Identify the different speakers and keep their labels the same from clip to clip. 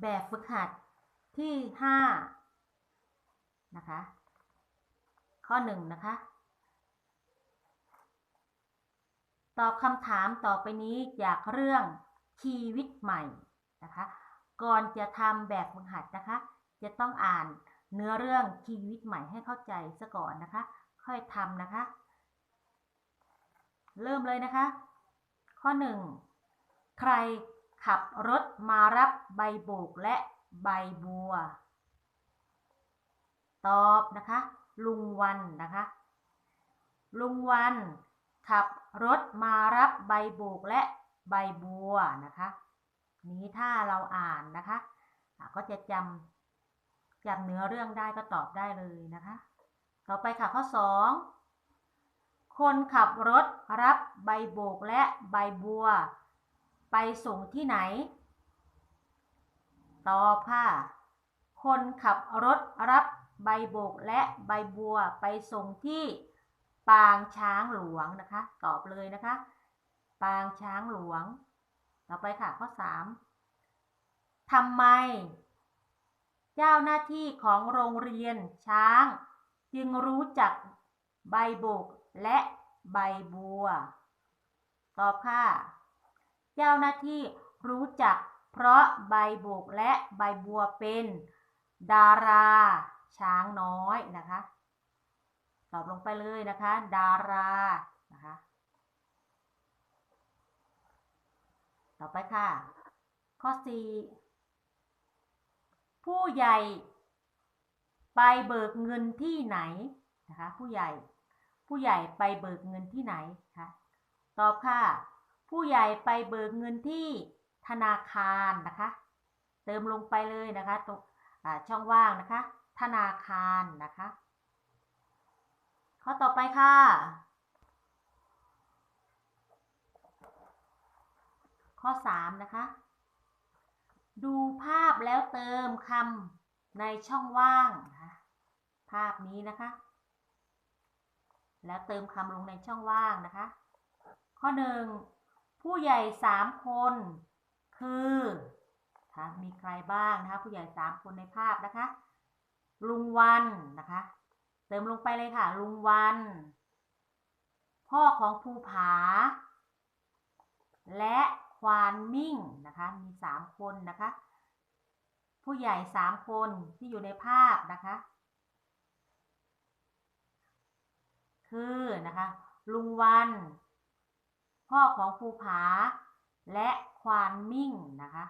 Speaker 1: แบบฝึกหัดที่ 5 นะคะ ข้อ 1 นะคะ ตอบคำถามต่อไปนี้จากเรื่องชีวิตใหม่นะคะ ก่อนจะทำแบบฝึกหัดนะคะ จะต้องอ่านเนื้อเรื่องชีวิตใหม่ให้เข้าใจซะก่อนนะคะ ค่อยทำนะคะ เริ่มเลยนะคะ ข้อ 1 ใคร ขับรถมารับใบโบกและใบบัว ตอบนะคะ ลุงวันนะคะ ลุงวัน ขับรถมารับใบโบกและใบบัวนะคะ นี้ถ้าเราอ่านนะคะก็จะจำจำเนื้อเรื่องได้ก็ตอบได้เลยนะคะ ต่อไปค่ะข้อ 2 คนขับรถรับใบโบกและใบบัว ไปส่งที่ไหน ตอบค่ะ คนขับรถรับใบโบกและใบบัวไปส่งที่ปางช้างหลวงนะคะ ตอบเลยนะคะ ปางช้างหลวง ต่อไปค่ะข้อ 3ทำไม เจ้าหน้าที่ของโรงเรียนช้าง จึงรู้จักใบโบกและใบบัว ตอบค่ะ เจ้าหน้าที่รู้จัก เพราะใบโบกและใบบัวเป็น ดารา ช้างน้อยนะคะ ตอบลงไปเลยนะคะ ดารานะคะ ต่อไปค่ะ ข้อ4ผู้ใหญ่ ไปเบิกเงินที่ไหนนะคะ ผู้ใหญ่ ผู้ใหญ่ไปเบิกเงินที่ไหนคะตอบค่ะ ผู้ใหญ่ไปเบิกเงินที่ธนาคารนะคะ เติมลงไปเลยนะคะตรงช่องว่างนะคะ ธนาคารนะคะข้อต่อไปค่ะข้อ 3 นะคะ ดูภาพแล้วเติมคำในช่องว่างนะคะภาพนี้นะคะ แล้วเติมคำลงในช่องว่างนะคะ ข้อ 1 ผู้ใหญ่3คน คือคะมีใครบ้างนะคะ ผู้ใหญ่3คนในภาพนะคะ ลุงวันนะคะ เติมลงไปเลยค่ะ ลุงวัน พ่อของภูผา และควานมิ่งนะคะ มีสามคนนะคะ ผู้ใหญ่สามคนที่อยู่ในภาพนะคะ คือนะคะ ลุงวัน พ่อของภูผา และควานมิ่งนะคะ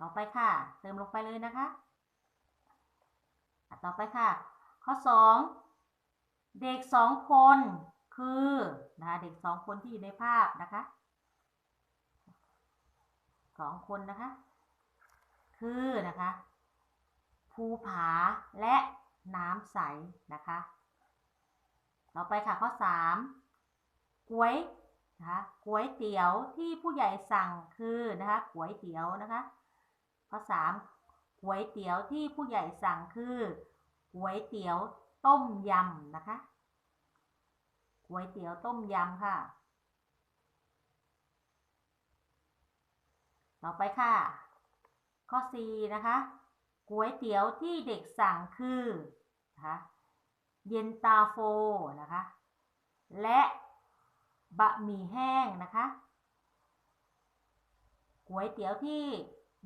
Speaker 1: ต่อไปค่ะ เติมลงไปเลยนะคะต่อไปค่ะ ข้อ 2 เด็กสองคนคือนะคะเด็กสองคนที่อยู่ในภาพนะคะสองคนนะคะ คือนะคะภูผาและน้ำใสนะคะ ต่อไปค่ะข้อ 3 ก๋วยนะคะก๋วยเตี๋ยวที่ผู้ใหญ่สั่งคือนะคะก๋วยเตี๋ยวนะคะข้อ3ก๋วยเตี๋ยวที่ผู้ใหญ่สั่งคือก๋วยเตี๋ยวต้มยำนะคะก๋วยเตี๋ยวต้มยำค่ะ ต่อไปค่ะ ข้อ 4 นะคะก๋วยเตี๋ยวที่เด็กสั่งคือนะคะเย็นตาโฟนะคะ และ บะหมี่แห้งนะคะก๋วยเตี๋ยวที่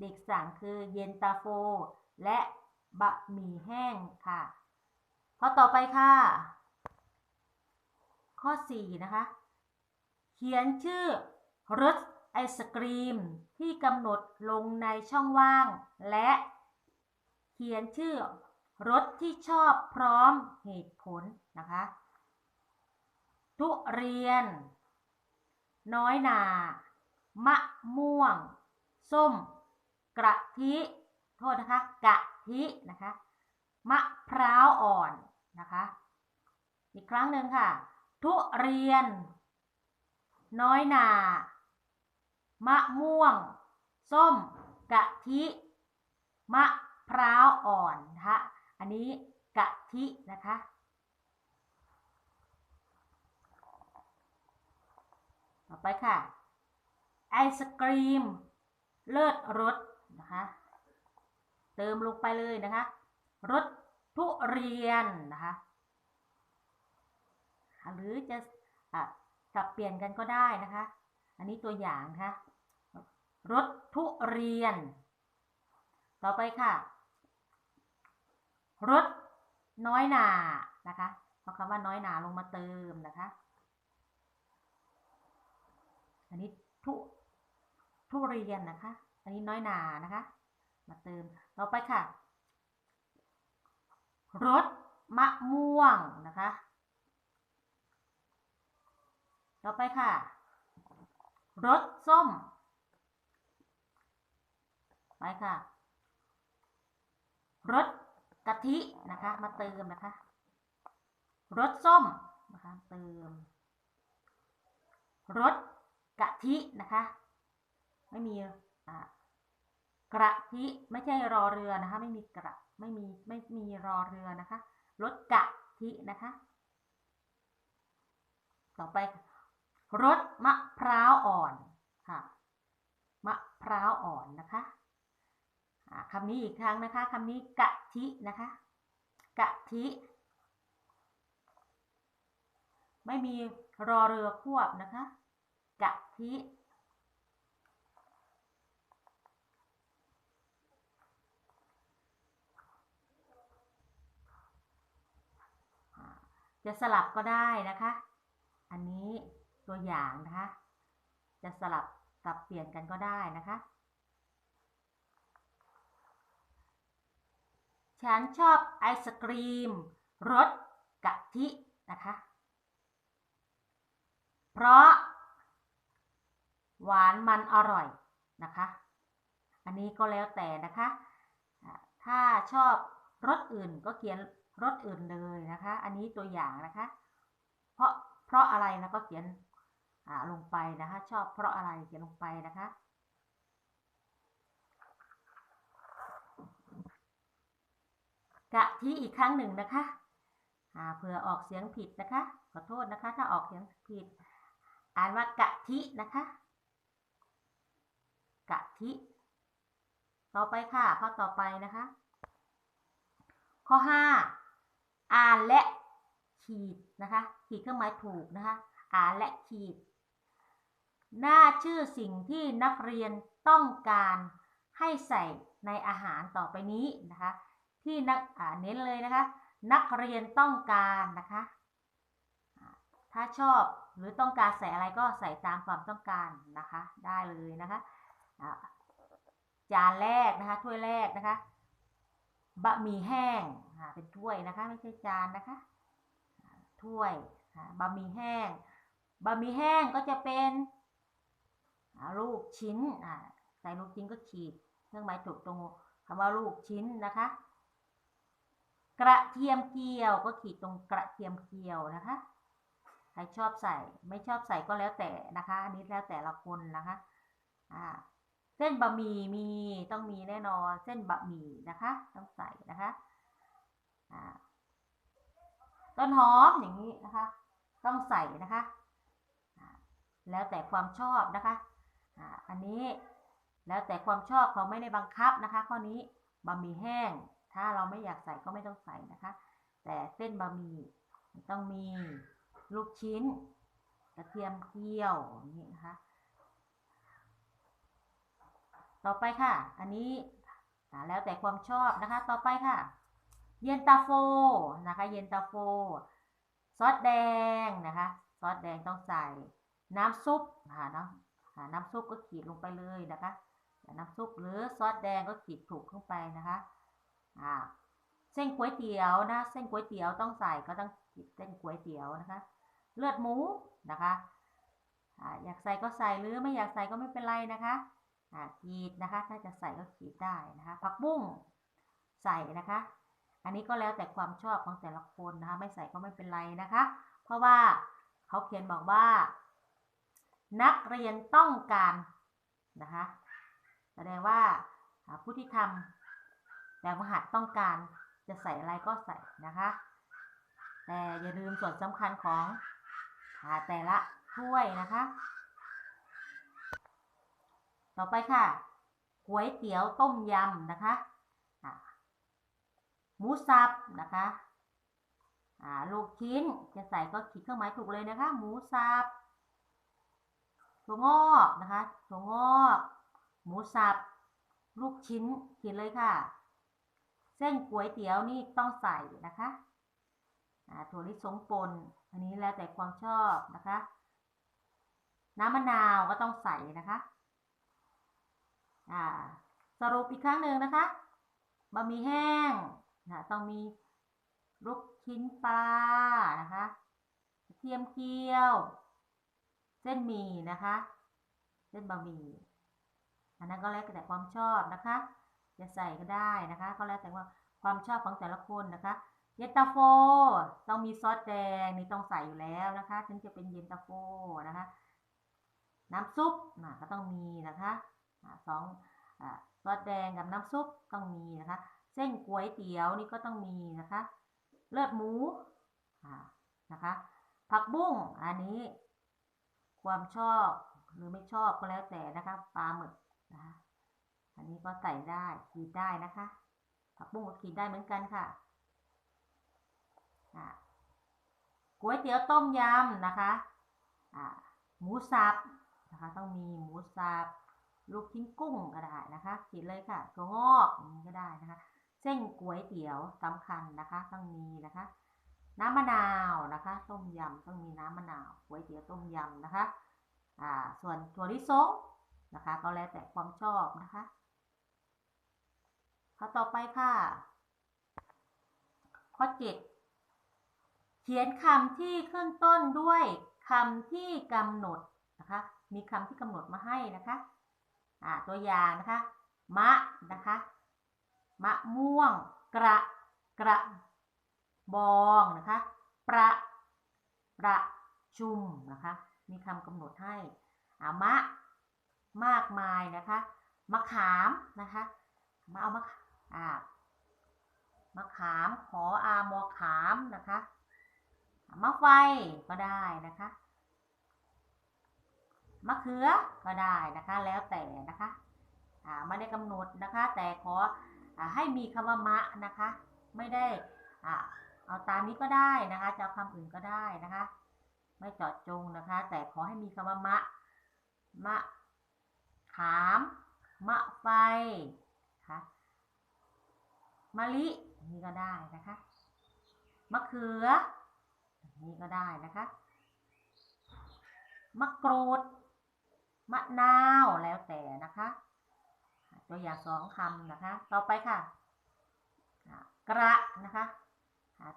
Speaker 1: เด็กสั่งคือเย็นตาโฟ และบะหมี่แห้งค่ะข้อต่อไปค่ะ ข้อ 4 นะคะ เขียนชื่อรสไอศกรีมที่กำหนดลงในช่องว่าง และเขียนชื่อรสที่ชอบพร้อมเหตุผลนะคะ ทุเรียน น้อยหนา มะม่วง ส้ม กระทิ โทษนะคะ กะทินะคะ มะพร้าวอ่อนนะคะ อีกครั้งหนึ่งค่ะ ทุเรียน น้อยหนา มะม่วง ส้ม กะทิ มะพร้าวอ่อนนะคะ อันนี้กะทินะคะ ต่อไปค่ะ ไอศกรีม เลิศรสนะคะ เติมลงไปเลยนะคะรสทุเรียนนะคะหรือจะอะสับเปลี่ยนกันก็ได้นะคะ อันนี้ตัวอย่างนะคะรสทุเรียน ต่อไปค่ะรสน้อยหนานะคะเอาคำว่าน้อยหนาลงมาเติมนะคะ อันนี้ทุทุเรียนนะคะ อันนี้น้อยหนานะคะ มาเติมต่อไปค่ะรสมะม่วงนะคะ ต่อไปค่ะรสส้ม ไปค่ะรสกะทินะคะ มาเติมนะคะรสส้มนะคะเติมรส กะทินะคะ ไม่มีกระทิไม่ใช่รอเรือนะคะ ไม่มีกระไม่มีไม่มีรอเรือนะคะรสกะทินะคะ ต่อไปรสมะพร้าวอ่อนค่ะมะพร้าวอ่อนนะคะคำนี้อีกครั้งนะคะคำนี้กะทินะคะ กะทิ ไม่มีรอเรือควบนะคะ กะทิ จะสลับก็ได้นะคะ อันนี้ตัวอย่างนะคะ จะสลับสับเปลี่ยนกันก็ได้นะคะ ฉันชอบไอศกรีมรสกะทินะคะ เพราะ หวานมันอร่อยนะคะ อันนี้ก็แล้วแต่นะคะ ถ้าชอบรสอื่นก็เขียนรสอื่นเลยนะคะ อันนี้ตัวอย่างนะคะ เพราะเพราะอะไรนะก็เขียนลงไปนะคะ ชอบเพราะอะไรเขียนลงไปนะคะกะทิอีกครั้งหนึ่งนะคะเผื่อออกเสียงผิดนะคะ ขอโทษนะคะ ถ้าออกเสียงผิด อ่านว่ากะทินะคะ กะทิ ต่อไปค่ะ ข้อต่อไปนะคะ ข้อ 5 อ่านและขีดนะคะ ขีดเครื่องหมายถูกนะคะ อ่านและขีด หน้าชื่อสิ่งที่นักเรียนต้องการให้ใส่ในอาหารต่อไปนี้นะคะ ที่นักเน้นเลยนะคะ นักเรียนต้องการนะคะ ถ้าชอบหรือต้องการใส่อะไรก็ใส่ตามความต้องการนะคะ ได้เลยนะคะ จานแรกนะคะ ถ้วยแรกนะคะ บะหมี่แห้งอ่าเป็นถ้วยนะคะ ไม่ใช่จานนะคะ ถ้วยอ่าบะหมี่แห้ง บะหมี่แห้งก็จะเป็นลูกชิ้นใส่ลูกชิ้นก็ขีดเครื่องหมายถูกตรงคำว่าลูกชิ้นนะคะ กระเทียมเจียวก็ขีดตรงกระเทียมเจียวนะคะใครชอบใส่ไม่ชอบใส่ก็แล้วแต่นะคะ อันนี้แล้วแต่ละคนนะคะ อ่า เส้นบะหมี่มีต้องมีแน่นอน เส้นบะหมี่นะคะ ต้องใส่นะคะต้นหอมอย่างนี้นะคะ ต้องใส่นะคะแล้วแต่ความชอบนะคะอันนี้แล้วแต่ความชอบเขาไม่ได้บังคับนะคะ ข้อนี้บะหมี่แห้ง ถ้าเราไม่อยากใส่ก็ไม่ต้องใส่นะคะ แต่เส้นบะหมี่ต้องมีลูกชิ้น กระเทียมเจียวอย่างนี้นะคะ ต่อไปค่ะ อันนี้แล้วแต่ความชอบนะคะ ต่อไปค่ะ เย็นตาโฟนะคะ เย็นตาโฟ ซอสแดงนะคะ ซอสแดงต้องใส่ น้ำซุปค่ะเนาะน้ำซุปก็ขีดลงไปเลยนะคะน้ำซุปหรือซอสแดงก็ขีดถูกลงไปนะคะอ่าเส้นก๋วยเตี๋ยวนะ เส้นก๋วยเตี๋ยวต้องใส่ก็ต้องขีดเส้นก๋วยเตี๋ยวนะคะ เลือดหมูนะคะออยากใส่ก็ใส่หรือไม่อยากใส่ก็ไม่เป็นไรนะคะ ขีดนะคะ ถ้าจะใส่ก็ขีดได้นะคะ ผักบุ้งใส่นะคะ อันนี้ก็แล้วแต่ความชอบของแต่ละคนนะคะ ไม่ใส่ก็ไม่เป็นไรนะคะ เพราะว่าเขาเขียนบอกว่า นักเรียนต้องการนะคะแสดงว่าผู้ที่ทำแบบมหัดต้องการจะใส่อะไรก็ใส่นะคะ แต่อย่าลืมส่วนสำคัญของอาแต่ละถ้วยนะคะ ต่อไปค่ะก๋วยเตี๋ยวต้มยำนะคะหมูสับนะคะลูกชิ้นจะใส่ก็ขีดเครื่องหมายถูกเลยนะคะ หมูสับถั่วงอกนะคะถั่วงอก หมูสับ ลูกชิ้นขียนเลยค่ะ เส้นก๋วยเตี๋ยวนี่ต้องใส่นะคะถั่วลิสงปนอันนี้แล้วแต่ความชอบนะคะ น้ำมะนาวก็ต้องใส่นะคะ อ่าสรุปอีกครั้งหนึ่งนะคะบะหมี่แห้งนะต้องมีลูกชิ้นปลานะคะเทียมเจียว เส้นหมี่นะคะ เส้นบะหมี่อันนั้นก็แล้วแต่ความชอบนะคะ จะใส่ก็ได้นะคะ ก็แล้วแต่ว่าความชอบของแต่ละคนนะคะ เย็นตาโฟ ต้องมีซอสแดงนี่ต้องใส่อยู่แล้วนะคะ ถึงจะเป็นเย็นตาโฟนะคะ น้ำซุปนะก็ต้องมีนะคะ สองซอสแดงกับน้ำซุปต้องมีนะคะ เส้นก๋วยเตี๋ยวนี่ก็ต้องมีนะคะ เลือดหมูนะคะ ผักบุ้งอันนี้ความชอบหรือไม่ชอบก็แล้วแต่นะคะปลาหมึกนะคะอันนี้ก็ใส่ได้ขีดได้นะคะ ผักบุ้งก็ขีดได้เหมือนกันค่ะก๋วยเตี๋ยวต้มยำนะคะหมูสับนะคะ ต้องมีหมูสับ ลูกชิ้นกุ้งก็ได้นะคะขีดเลยค่ะตัวงอกอย่างนี้ก็ได้นะคะ เส้นก๋วยเตี๋ยวสำคัญนะคะต้องมีนะคะ น้ำมะนาวนะคะต้มยำต้องมีน้ำมะนาวก๋วยเตี๋ยวต้มยำนะคะอ่าส่วนถั่วลิสงนะคะ ก็แล้วแต่ความชอบนะคะข้อต่อไปค่ะ ข้อเจ็ดเขียนคำที่ขึ้นต้นด้วยคำที่กำหนดนะคะ มีคำที่กำหนดมาให้นะคะ อ่าตัวอย่างนะคะ มะนะคะ มะม่วง กระ กระ บองนะคะ ประประชุมนะคะ มีคำกำหนดให้อามะ มากมายนะคะ มะขามนะคะ มาเอามะอ่ามะขาม ขออามอขามนะคะมะไฟก็ได้นะคะ มะเขือก็ได้นะคะ แล้วแต่นะคะไม่ได้กำหนดนะคะ แต่ขออให้มีคำว่ามะนะคะ ไม่ได้เอาตามนี้ก็ได้นะคะจะเอาคำอื่นก็ได้นะคะ ไม่เจาะจงนะคะ แต่ขอให้มีคำว่ามะมะขาม มะไฟค่ะมะลินี่ก็ได้นะคะมะเขือนี่ก็ได้นะคะมะกรูด มะนาวแล้วแต่นะคะ ตัวอย่างสองคำนะคะ ต่อไปค่ะ กระนะคะ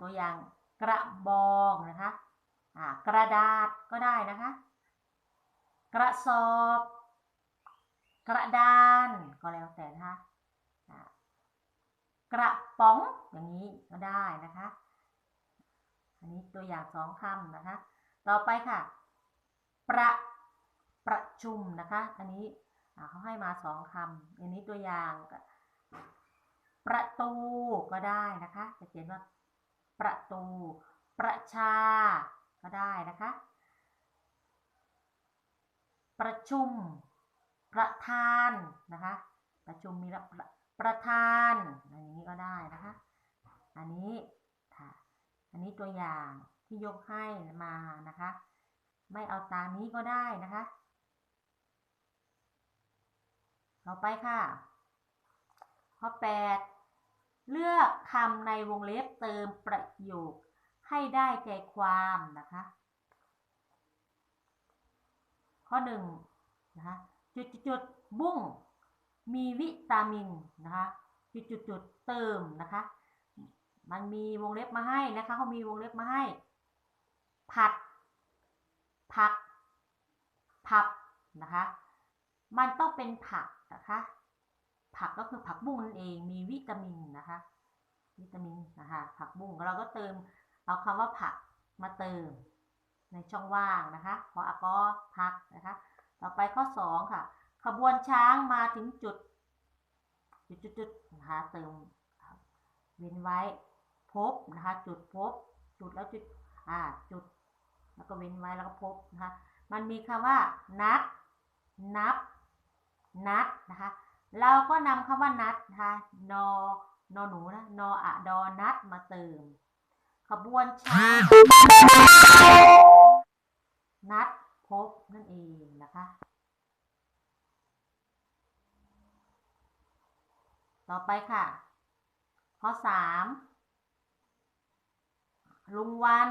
Speaker 1: ตัวอย่างกระบองนะคะกระดาษก็ได้นะคะ กระสอบ กระดานก็แล้วแต่นะคะกระป๋องอย่างนี้ก็ได้นะคะ อันนี้ตัวอย่างสองคำนะคะ ต่อไปค่ะ ประ ประชุมนะคะ อันนี้เขาให้มาสองคำอันนี้ตัวอย่างประตูก็ได้นะคะ จะเขียนว่าประตู ประชา ก็ได้นะคะ ประชุม ประธานนะคะ ประชุมมีละประประธานอย่างนี้ก็ได้นะคะ อันนี้ค่ะ อันนี้ตัวอย่างที่ยกให้มานะคะ ไม่เอาตามนี้ก็ได้นะคะ ต่อไปค่ะ ข้อ 8 เลือกคำในวงเล็บเติมประโยคให้ได้ใจความนะคะ ข้อ1นะคะจุดจุดจุดบุ้งมีวิตามินนะคะจุดจุดจุดเติมนะคะ มันมีวงเล็บมาให้นะคะเขามีวงเล็บมาให้ ผัด ผัก ผับนะคะ มันต้องเป็นผักนะคะ ผักก็คือผักบุ้งนั่นเองมีวิตามินนะคะ วิตามินนะคะผักบุ้งเราก็เติม เอาคำว่าผักมาเติม ในช่องว่างนะคะขออากอผักนะคะ ต่อไปข้อสองค่ะ ขบวนช้างมาถึงจุด จุดจุดจุดนะคะเติมเว้นไว้พบนะคะจุดพบ จุดแล้วจุดอ่าจุด แล้วก็เว้นไว้แล้วก็พบนะคะมันมีคำว่านัดนับ นัดนะคะ เราก็นำคำว่านัดนะคะนอนอหนูนะนออะดอนัดมาเติม ขบวนช้างนัดพบนั่นเองนะคะ ต่อไปค่ะข้อสามลุงวัน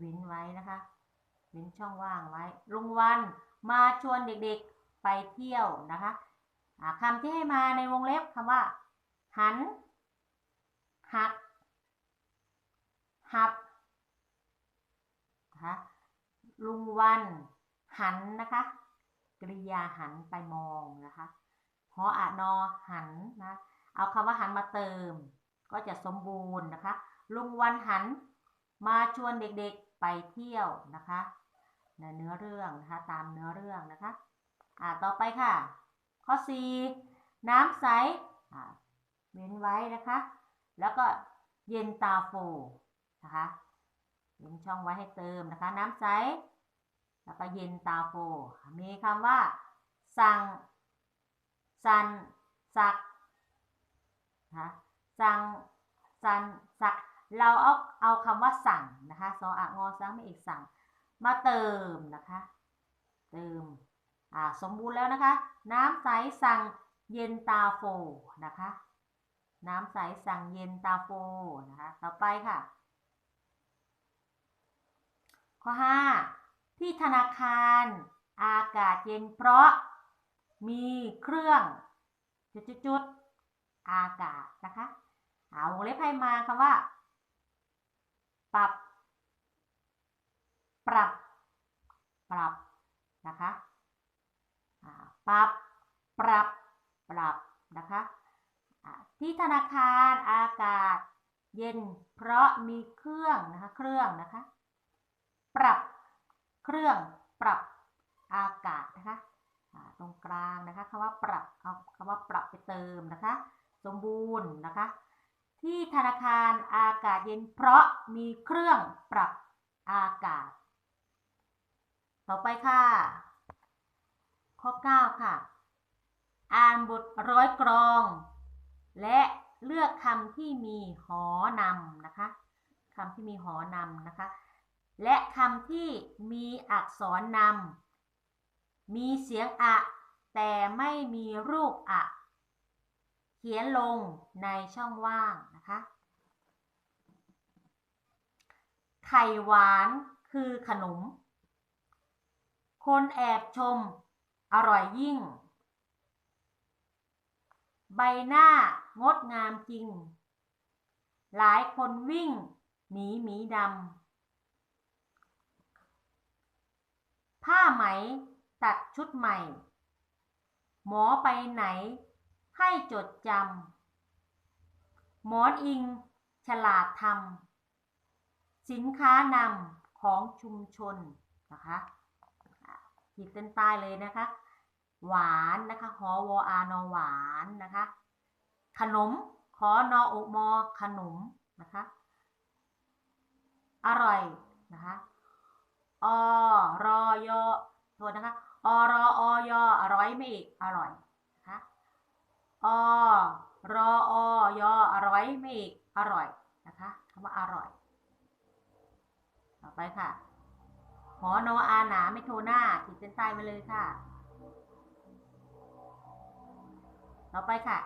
Speaker 1: ว้นไว้นะคะว้นช่องว่างไว้ ลุงวันมาชวนเด็กๆ ไปเที่ยวนะคะคำที่ให้มาในวงเล็บคำว่า หัน หัก หับนะคะลุงวัน หันนะคะ กริยาหันไปมองนะคะหออะนอหันนะ เอาคำว่าหันมาเติม ก็จะสมบูรณ์นะคะ ลุงวันหันมาชวนเด็กๆไปเที่ยวนะคะในเนื้อเรื่องนะคะตามเนื้อเรื่องนะคะ อ่าต่อไปค่ะ ข้อ 4 น้ำใสอ่าเว้นไว้นะคะ แล้วก็เย็นตาโฟนะคะเว้นช่องไว้ให้เติมนะคะ น้ำใส แล้วก็เย็นตาโฟ มีคำว่า สั่ง สัน สักนะคะสั่ง สัน สัก เราเอาเอาคำว่าสั่งนะคะซออะงอซังไม่อีกสั่ง มาเติมนะคะ เติม อ่าสมบูรณ์แล้วนะคะ น้ำใสสั่งเย็นตาโฟนะคะ น้ำใสสั่งเย็นตาโฟนะคะ ต่อไปค่ะ ข้อ 5 ที่ธนาคาร อากาศเย็นเพราะมีเครื่องจุดๆอากาศนะคะเอาวงเล็บให้มาคำว่า ปรับ ปรับ ปรับนะคะ ปรับ ปรับ ปรับนะคะที่ธนาคารอากาศเย็น เพราะมีเครื่องนะคะเครื่องนะคะ ปรับเครื่องปรับอากาศนะคะตรงกลางนะคะคำว่าปรับเอาคำว่าปรับไปเติมนะคะ สมบูรณ์นะคะ ที่ธนาคารอากาศเย็น เพราะมีเครื่องปรับอากาศ ต่อไปค่ะ ข้อ 9 ค่ะ อ่านบทร้อยกรอง และเลือกคำที่มีหอนำนะคะคำที่มีหอนำนะคะ และคำที่มีอักษรนำมีเสียงอะ แต่ไม่มีรูปอะ เขียนลงในช่องว่างนะคะ ไข่หวานคือขนม คนแอบชม อร่อยยิ่ง ใบหน้างดงามจริง หลายคนวิ่ง หนีหมีดำ ผ้าไหมตัดชุดใหม่ หมอไปไหน ให้จดจำ หมอนอิง ฉลาดทำสินค้านำของชุมชนนะคะขีดเส้นใต้เลยนะคะ หวานนะคะหอวอานอหวานนะคะ ขนมขอนออุมอขนมนะคะ อร่อยนะคะอรอยอโทษนะคะอรออยออร่อยไม่อีกอร่อยนะคะอรออยออร่อยไม่อีกอร่อยนะคะคำว่าอร่อย ต่อไปค่ะหอนออาหนาไม่โทหน้าขีดเส้นใต้ไปเลยค่ะ ต่อไปค่ะ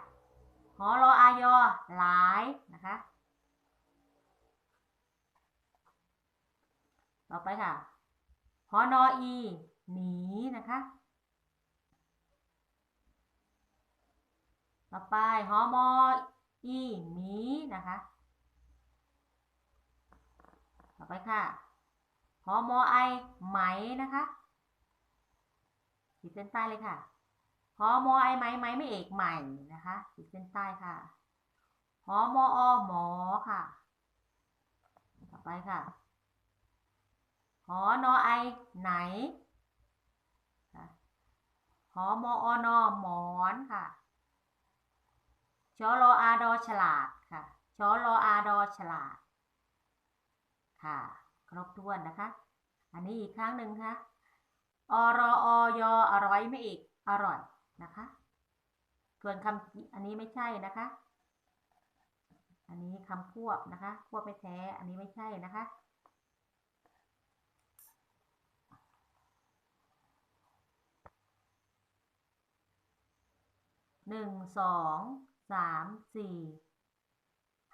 Speaker 1: หอรออายอหลายนะคะ ต่อไปค่ะหอนออีหนีนะคะ ต่อไปหอมออีหมีนะคะ ต่อไปค่ะหอมอไอไหมนะคะขีดเส้นใต้เลยค่ะ หอมอไอไหมไหมไม่เอกใหม่นะคะขีดเส้นใต้ค่ะหอมออหมอค่ะ ต่อไปค่ะหอนอไอไหนหอมออนอหมอนค่ะชอรออาดอฉลาดค่ะชอรออาดอฉลาด ค่ะ ครบถ้วนนะคะ อันนี้อีกครั้งหนึ่งค่ะอรออยออร่อยไม่อีกอร่อย นะคะ ส่วนคำอันนี้ไม่ใช่นะคะ อันนี้คำควบนะคะ ควบไม่แท้ อันนี้ไม่ใช่นะคะ หนึ่งสองสามสี่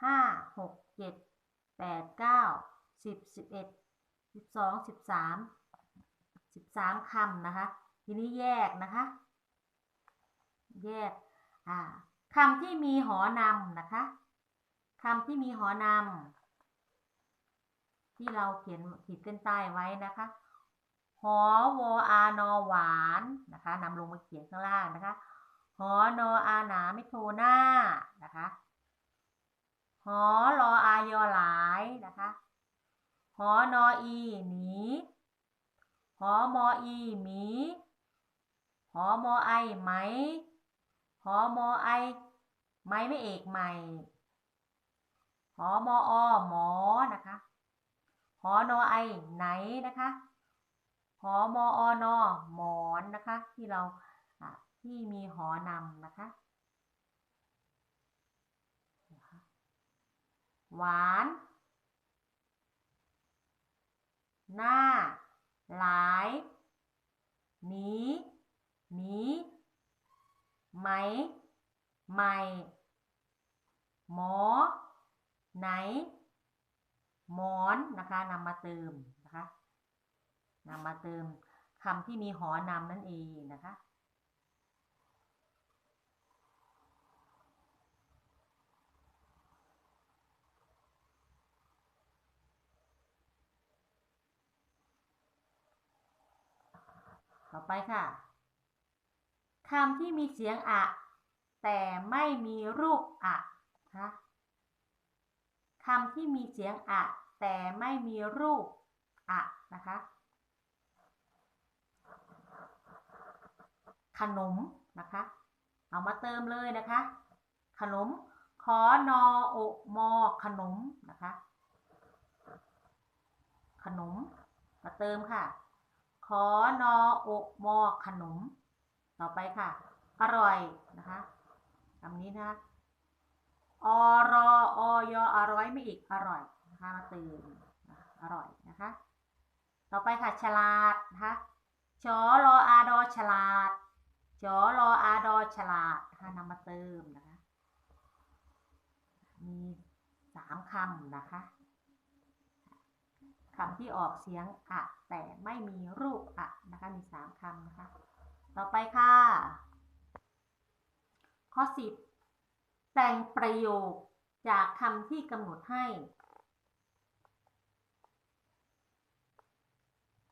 Speaker 1: ห้าหกเจ็ดแปดเก้าสิบสิบเอ็ดสิบสองสิบสามสิบสามคำนะคะ ทีนี้แยกนะคะ แยกคำที่มีหอนำนะคะคำที่มีหอนำที่เราเขียนขีดเส้นใต้ไว้นะคะหอวออานอหวานนะคะนำลงมาเขียนข้างล่างนะคะหอนออาหนาไม่โทหน้านะคะหอรออายอหลายนะคะหอนออีหนีหอมออีหมีหอมอไอไหม หอมอไอ ไม้ไม่เอกใหม่ หอมออหมอนะคะ หอนอไอไหนนะคะ หอมออนอหมอนนะคะ ที่เราที่มีหอนำนะคะ หวาน หน้า หลาย หนี หนี ไหม ใหม่ หมอ ไหน หมอนนะคะนำมาเติมนะคะนำมาเติมคำที่มีหอนำนั่นเองนะคะต่อไปค่ะ คำที่มีเสียงอะ แต่ไม่มีรูปอะนะคะคำที่มีเสียงอะ แต่ไม่มีรูปอะนะคะ ขนมนะคะ เอามาเติมเลยนะคะ ขนมขอนอโอมอขนมนะคะ ขนม มาเติมค่ะขอนอโอมอขนม ต่อไปค่ะ อร่อยนะคะคำนี้นะคะอรออยอร่อยไม่อีกอร่อยนะคะมาเติมอร่อยนะคะ ต่อไปค่ะฉลาดนะคะชอรออาดอฉลาดชอรออาดอฉลาดนะคะนำมาเติมนะคะมีสามคำนะคะคำที่ออกเสียงอะแต่ไม่มีรูปอะนะคะมีสามคำนะคะ ต่อไปค่ะ ข้อสิบแต่งประโยคจากคำที่กำหนดให้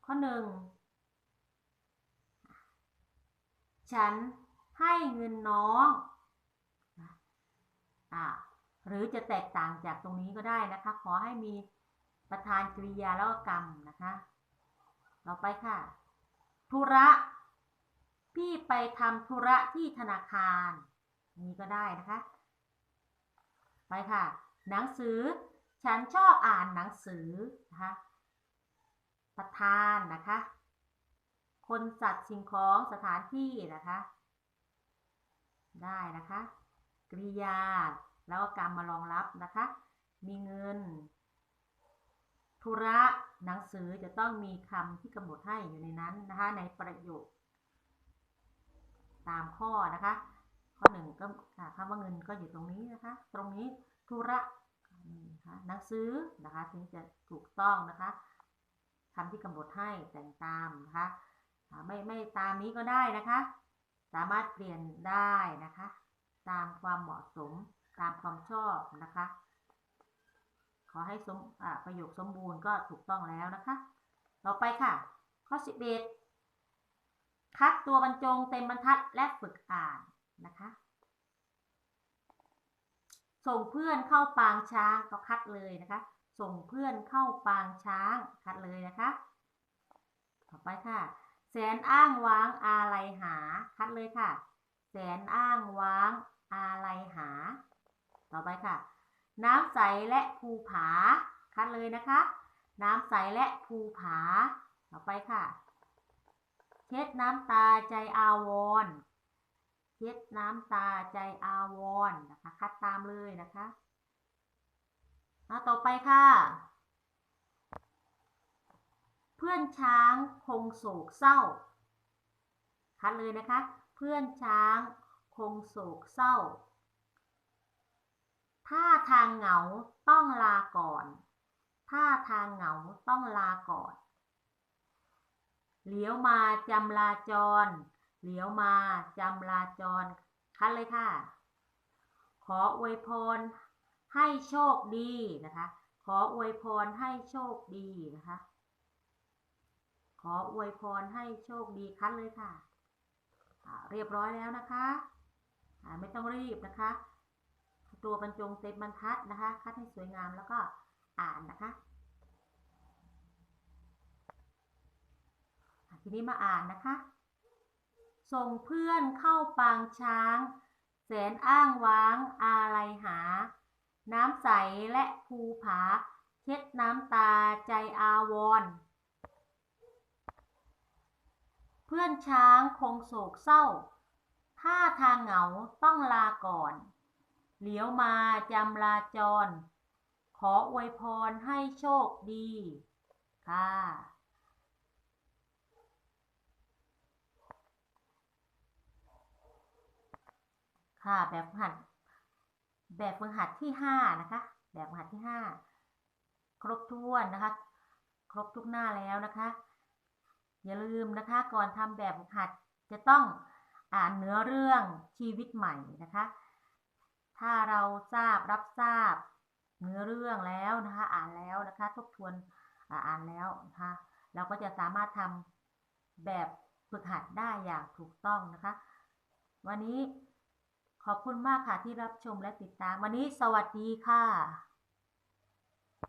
Speaker 1: ข้อหนึ่งฉันให้เงินน้องอ่าหรือจะแตกต่างจากตรงนี้ก็ได้นะคะ ขอให้มีประธานกริยาแล้วก็กรรมนะคะ ต่อไปค่ะ ธุระ พี่ไปทำธุระที่ธนาคาร นี้ก็ได้นะคะ ไปค่ะ หนังสือ ฉันชอบอ่านหนังสือนะคะ ประธานนะคะ คนสัตว์สิ่งของสถานที่นะคะ ได้นะคะ กริยา แล้วก็กรรมมารองรับนะคะ มีเงิน ธุระหนังสือจะต้องมีคำที่กำหนดให้อยู่ในนั้นนะคะ ในประโยค ตามข้อนะคะ ข้อหนึ่งก็ค่ะคำว่าเงินก็อยู่ตรงนี้นะคะ ตรงนี้ธุระนี่นะคะหนังสือนะคะถึงจะถูกต้องนะคะคำที่กำหนดให้แต่งตามนะคะไม่ไม่ตามนี้ก็ได้นะคะ สามารถเปลี่ยนได้นะคะ ตามความเหมาะสมตามความชอบนะคะ ขอให้สมประโยคสมบูรณ์ก็ถูกต้องแล้วนะคะ ต่อไปค่ะ ข้อ 11 คัดตัวบรรจงเต็มบรรทัดและฝึกอ่านนะคะ ส่งเพื่อนเข้าปางช้างก็คัดเลยนะคะ ส่งเพื่อนเข้าปางช้างคัดเลยนะคะ ต่อไปค่ะ แสนอ้างว้างอาลัยหา คัดเลยค่ะ แสนอ้างว้างอาลัยหา ต่อไปค่ะ น้ำใสและภูผา คัดเลยนะคะ น้ำใสและภูผา ต่อไปค่ะ เช็ดน้ำตาใจอาวรณ์เช็ดน้ำตาใจอาวรนะคะ คัดตามเลยนะคะเอาต่อไปค่ะ เพื่อนช้างคงโศกเศร้า คัดเลยนะคะ เพื่อนช้างคงโศกเศร้า ถ้าทางเหงาต้องลาก่อน ถ้าทางเหงาต้องลาก่อน เหลียวมาจำลาจร เหลียวมาจำลาจร คัดเลยค่ะ ขออวยพรให้โชคดีนะคะ ขออวยพรให้โชคดีนะคะ ขออวยพรให้โชคดีคัดเลยค่ะ เรียบร้อยแล้วนะคะ ไม่ต้องรีบนะคะ ตัวบรรจงเต็มบรรทัดนะคะ คัดให้สวยงามแล้วก็อ่านนะคะอะ ทีนี้มาอ่านนะคะ ส่งเพื่อนเข้าปางช้าง แสนอ้างว้างอาลัยหา น้ำใสและภูผา เช็ดน้ำตาใจอาวร เพื่อนช้างคงโศกเศร้า ถ้าทางเหงาต้องลาก่อน เหลียวมาจำลาจร ขออวยพรให้โชคดีค่ะ ค่ะ แบบฝึกหัด แบบฝึกหัดที่ห้านะคะ แบบฝึกหัดที่ห้าครบถ้วนนะคะ ครบทุกหน้าแล้วนะคะ อย่าลืมนะคะ ก่อนทำแบบฝึกหัดจะต้องอ่านเนื้อเรื่องชีวิตใหม่นะคะ ถ้าเราทราบรับทราบเนื้อเรื่องแล้วนะคะ อ่านแล้วนะคะ ทบทวนอ่านแล้วนะคะเราก็จะสามารถทำแบบฝึกหัดได้อย่างถูกต้องนะคะ วันนี้ ขอบคุณมากค่ะที่รับชมและติดตาม วันนี้สวัสดีค่ะ